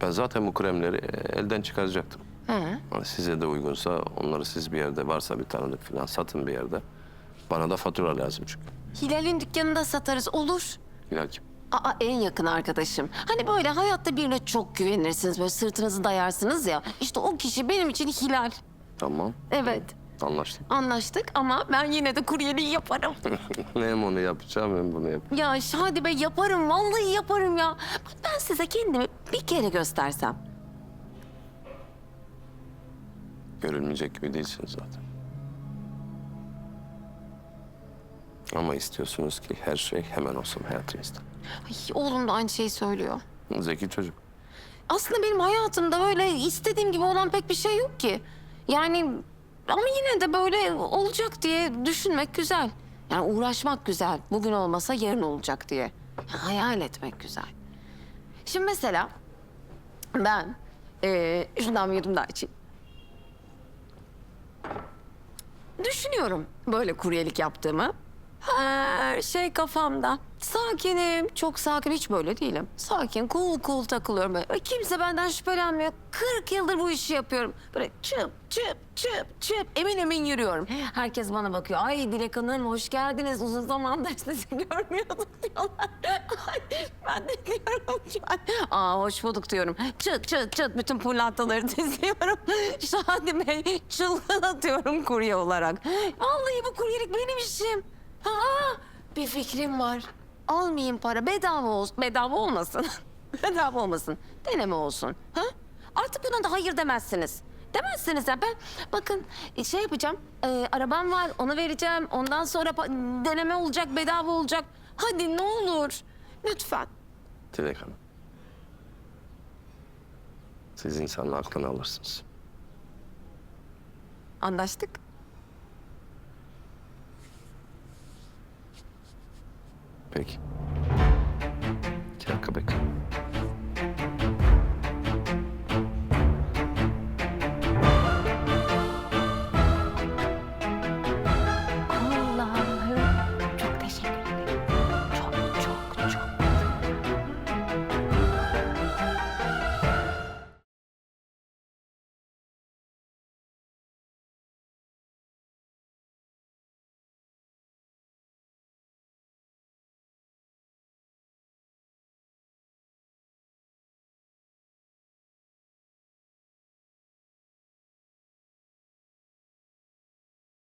Ben zaten bu kremleri e, elden çıkaracaktım. Hı. Hani size de uygunsa onları siz bir yerde varsa bir tanıdık falan satın bir yerde. Bana da fatura lazım çünkü. Hilal'in dükkanında satarız olur. Hilal kim? Aa en yakın arkadaşım. Hani böyle hayatta birine çok güvenirsiniz. Böyle sırtınızı dayarsınız ya. İşte o kişi benim için Hilal. Tamam. Evet. Anlaştık. Anlaştık ama ben yine de kuryeliği yaparım. hem onu yapacağım hem bunu yap. ya Şadi Bey yaparım. Vallahi yaparım ya. Bak Ben size kendimi bir kere göstersem. Görülmeyecek gibi değilsiniz zaten. Ama istiyorsunuz ki her şey hemen olsun hayatınızda. Ay, oğlum da aynı şeyi söylüyor. Zeki çocuk. Aslında benim hayatımda böyle istediğim gibi olan pek bir şey yok ki. Yani ama yine de böyle olacak diye düşünmek güzel. Yani uğraşmak güzel. Bugün olmasa yarın olacak diye. Hayal etmek güzel. Şimdi mesela ben eee şundan bir yudum daha içeyim. Düşünüyorum böyle kuryelik yaptığımı. Her şey kafamda. Sakinim, çok sakin. Hiç böyle değilim. Sakin, cool cool takılıyorum böyle. Kimse benden şüphelenmiyor. 40 yıldır bu işi yapıyorum. Böyle çıp çıp çıp çıp emin emin yürüyorum. Herkes bana bakıyor. Ay Dilek Hanım hoş geldiniz. Uzun zamandır sizi görmüyorduk diyorlar. Ay, ben de diyorum şu an. Aa hoş bulduk diyorum. Çıt çıt çıt bütün pırlantaları diziyorum. Şadi Bey çılgın atıyorum kurye olarak. Vallahi bu kuryelik benim işim. Ha, bir fikrim var. Almayayım para bedava olsun. Bedava olmasın. bedava olmasın. Deneme olsun. Ha? Artık buna da hayır demezsiniz. Demezsiniz ya ben bakın e, şey yapacağım. e, arabam var onu vereceğim. Ondan sonra deneme olacak bedava olacak. Hadi ne olur. Lütfen. Dilek Hanım. Siz insanın aklını alırsınız. Anlaştık. Peki. İki dakika bekle.